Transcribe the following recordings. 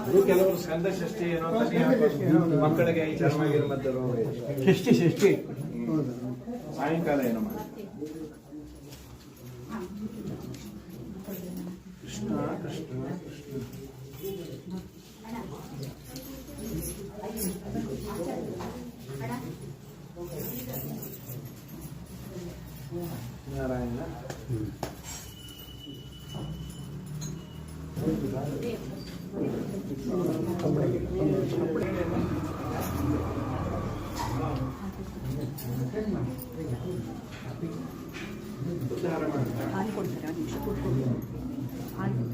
ಅದು ಕೆಲವರು ಸ್ಕಂದ ಷಷ್ಠಿ ಏನೋ. ಮಕ್ಕಳಿಗೆ ಈ. ಷಷ್ಠಿ ಷಷ್ಠಿ ಸಾಯಂಕಾಲ ಏನೋ ಮಾಡಿ ಕೃಷ್ಣ ಕೃಷ್ಣ ಕೃಷ್ಣ ನಾರಾಯಣ ಉದ್ಧಾರ ಮಾಡ್ತಾರೆ ಹಾಲು ಕೊಡ್ತಾರೆ ಒಂದು ನಿಮಿಷ ಕೂತ್ಕೊಂಡು ಹಾಲು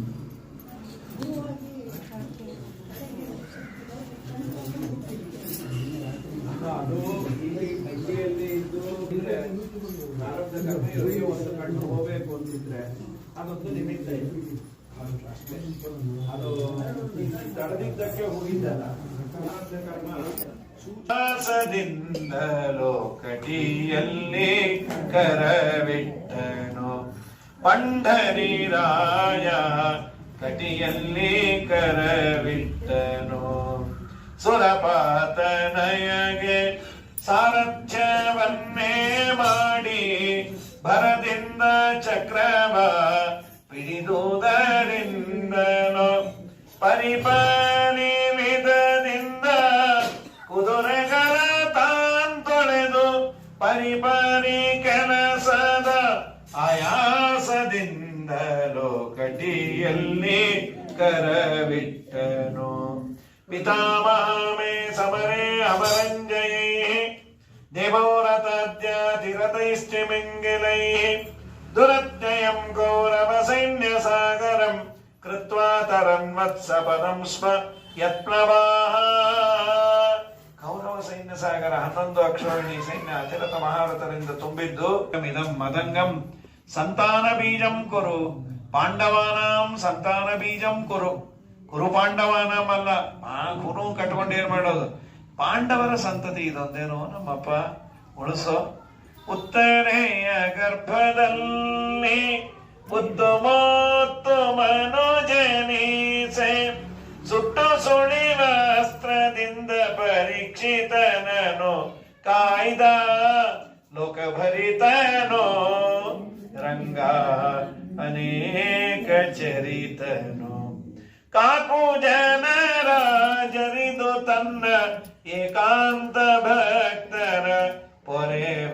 ಅದು ಇಲ್ಲಿ ಕೈಯಲ್ಲಿ ಇದ್ದು ಒಂದು ಕಣ್ಣು ಹೋಗ್ಬೇಕು ಅಂತಿದ್ರೆ ಅದೊಂದು ನಿಮಿತ್ತ ಇದೆ. ಅದು ಹೋಗಿದ್ದಲ್ಲ ಪ್ರಾರಬ್ಧ ಕರ್ಮ ಸುವಾಸದಿಂದಲೋ ಕಟಿಯಲ್ಲಿ ಕರವಿಟ್ಟನು ಪಂಡರಿರಾಯ ಕಟಿಯಲ್ಲಿ ಕರವಿಟ್ಟನು ಸುರಪಾತನಯಗೆ ಸಾರಥ್ಯವನ್ನೇ ಪಿಡಿದುದರಿಂದನು ಪರಿಪರಿ ವಿಧದಿಂದ ಕುದುರೆಗಳ ತಾನ್ ತೊಳೆದು ಪರಿಪರಿ ಕೆಲಸದ ಆಯಾಸದಿಂದಲೋ ಕಟಿಯಲ್ಲಿ ಕರವಿಟ್ಟನು ಪಿತಾಮಹಮೇ ಸಮರೇ ಅಮರಂಜಯೈ ದೇವೋರತದ್ಯಾತಿರತೈಶ್ಚಿಮಿಂಗಿಲೈ ದುರತ್ಯಯಂ ಗೌರವ ಸೈನ್ಯ ತರನ್ವತ್ಸಪದಂ ಸ್ಮ ಯತ್ನವಾಹ ಕೌರವ ಸೈನ್ಯ ಸಾಗರ ಹನ್ನೊಂದು ಅಕ್ಷೋಹಿಣಿ ಸೈನ್ಯ ಅತಿರಥ ಮಹಾರಥರಿಂದ ತುಂಬಿದ್ದು ಇದಂ ಮದಂಗಂ ಸಂತಾನ ಬೀಜಂ ಕುರು ಪಾಂಡವಾನಾಂ ಸಂತಾನ ಬೀಜಂ ಕುರು ಕುರು ಪಾಂಡವಾನಾಂ ಅಲ್ಲ ಆ ಕುರು ಕಟ್ಕೊಂಡು ಏನ್ ಮಾಡೋದು ಪಾಂಡವರ ಸಂತತಿ ಇದೊಂದೇನೋ ನಮ್ಮಪ್ಪ ಉಳಿಸೋ ಉತ್ತರೆಯ ಗರ್ಭದಲ್ಲಿ ಬುದ್ಧು ಮತ್ತು ಪರೀಕ್ಷಿತನನು ಕಾಯ್ದ ಲೋಕಭರಿತನೋ ರಂಗ ಅನೇಕ ಚರಿತನು ಕಾಕು ಜನರ ಜರಿದು ತನ್ನ ಏಕಾಂತ ಭಕ್ತರ ಪೊರೆ